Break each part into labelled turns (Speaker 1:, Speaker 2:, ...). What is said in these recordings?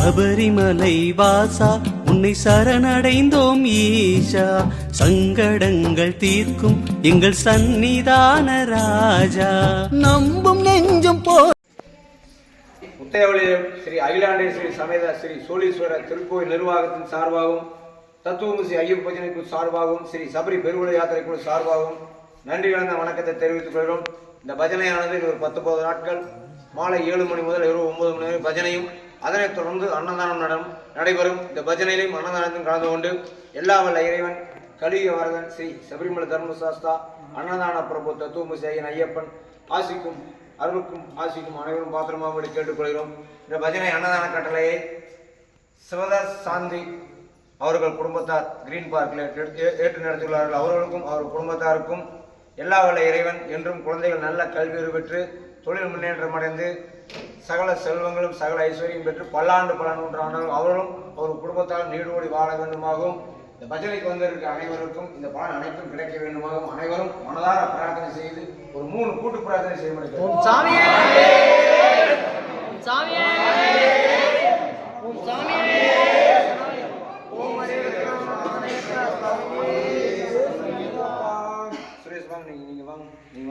Speaker 1: சபரிமலை வாசா உன்னை சரணடைந்தோம் ஈஷா. சங்கடங்கள் தீர்க்கும் எங்கள் சந்நிதான ராஜா. நம்பும் நெஞ்சும் போ
Speaker 2: முத்தையவளியில் ஸ்ரீ அகிலாண்டேஸ்வரி சமேத ஸ்ரீ சோழீஸ்வரர் திருக்கோயில் நிர்வாகத்தின் சார்பாகவும் தத்துவமுசி ஐயப்ப பஜனை குழு சார்பாகவும் ஸ்ரீ சபரி பெருவுட யாத்திரை குழு சார்பாகவும் நன்றி கலந்த வணக்கத்தை தெரிவித்துக் கொள்கிறோம். இந்த பஜனையானது ஒரு பத்தொன்பது நாட்கள் மாலை ஏழு மணி முதல் இரவு ஒன்பது மணி வரை பஜனையும் அதனைத் தொடர்ந்து அன்னதானம் நடம் நடைபெறும். இந்த பஜனையிலும் அன்னதானத்தையும் கலந்து கொண்டு எல்லா வல்ல இறைவன் கலிய வரதன் ஸ்ரீ சபரிமலை தர்மசாஸ்தா அன்னதான பிரபு தத்துவமுசேகன் ஐயப்பன் ஆசிக்கும் அருளுக்கும் ஆசிக்கும் அனைவரும் பாத்திரமாக கேட்டுக்கொள்கிறோம். இந்த பஜனை அன்னதான கட்டளையை சிவதாஸ் சாந்தி அவர்கள் குடும்பத்தார் கிரீன் பார்க்கில் ஏற்று- ஏற்று நடத்தியுள்ளார்கள் அவர்களுக்கும் அவர் குடும்பத்தாருக்கும் எல்லா வல்ல இறைவன் என்றும் குழந்தைகள் நல்ல கல்வி பெற்று தொழில் முன்னேற்றம் அடைந்து சகல செல்வங்களும் சகல ஐஸ்வர்யம் பெற்று பல்லாண்டு பல நூற்றாண்டுகள் அவர்களும் அவர் குடும்பத்தால் நீடோடி வாழ வேண்டுமாகவும் இந்த பஜனைக்கு வந்திருக்க அனைவருக்கும் இந்த பலன் அனைத்தும் கிடைக்க வேண்டுமாகவும் அனைவரும் மனதார பிரார்த்தனை செய்து ஒரு மூணு கூட்டு பிரார்த்தனை செய்ய முடியும்
Speaker 3: சாமியே! சாமியே! சாமியே!
Speaker 2: சுரேஷ் வாங்க நீங்க நீங்க வாங்க நீங்க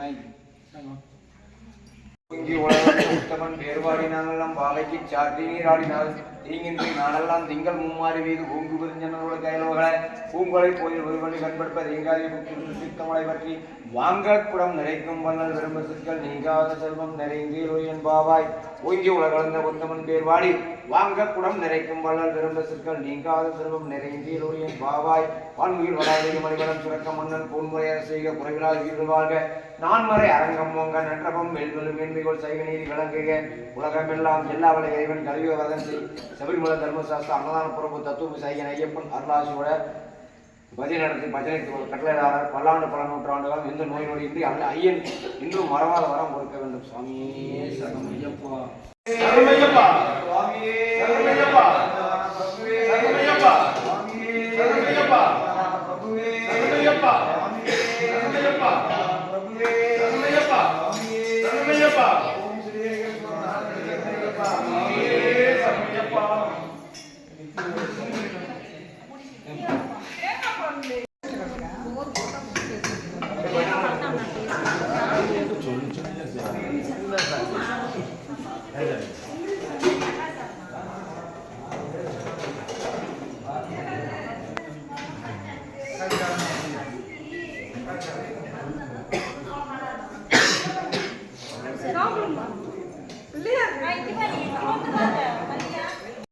Speaker 2: வாங்க இங்கே உலகம் உத்தமன் பாவைக்கு சாட்டி நீராடினால் தீங்கின்றி நாடெல்லாம் திங்கள் மும்மாறி வீது பூங்கு பெருஞ்சனோட கையலோகளை பூங்கொலை போய் ஒருவனை கண்படுப்பது எங்காதி புக்கு சித்தமலை பற்றி வாங்கக்குடம் நிறைக்கும் வண்ணல் விரும்ப சிற்கள் நீங்காத செல்வம் நிறைந்து ஒழியன் பாவாய் ஓங்கி உலகளந்த உத்தமன் பேர்வாடி வாங்க குடம் நிறைக்கும் வள்ளல் விரும்ப சிற்கள் நீங்காத செல்வம் நிறைந்து ஒழியன் பாவாய் வான்முகில் வளாதிக மணிவளம் சுரக்க மன்னன் பொன்முறையர செய்க குறைகளால் வீரர்கள் வாழ்க. நான்மறை அரங்கம் பொங்க நன்றபம் வெல்வெலும் மேன்மைகள் சைவநீதி விளங்குக. உலகமெல்லாம் எல்லா வளை இறைவன் கல்வி வரதன் செய். சபரிமலை தர்மசாஸ்திர அன்னதான பிரபு தத்துவ சைகன் ஐயப்பன் அருளாசியோட பஜனை நடத்தி பஜனை கட்டளையாளர் பல்லாண்டு பல நூற்றாண்டுகள் எந்த நோய் நொடி இன்றி அல்ல ஐயன் இன்றும் மறவாத வரம் கொடுக்க வேண்டும் சுவாமியே சரணம் ஐயப்பா
Speaker 4: சரணமையப்பா
Speaker 2: சுவாமியே
Speaker 4: சரணமையப்பா
Speaker 2: பிரபுவே
Speaker 4: சரணமையப்பா
Speaker 2: சுவாமியே
Speaker 4: சரணமையப்பா
Speaker 2: பிரபுவே
Speaker 4: சரணமையப்பா
Speaker 2: சுவாமியே
Speaker 4: சரணமையப்பா
Speaker 2: பிரபுவே
Speaker 4: சரணமையப்பா
Speaker 2: சுவாமியே
Speaker 4: சரணமையப்பா
Speaker 2: Lihat, ini kan
Speaker 4: ini,
Speaker 5: kamu tuh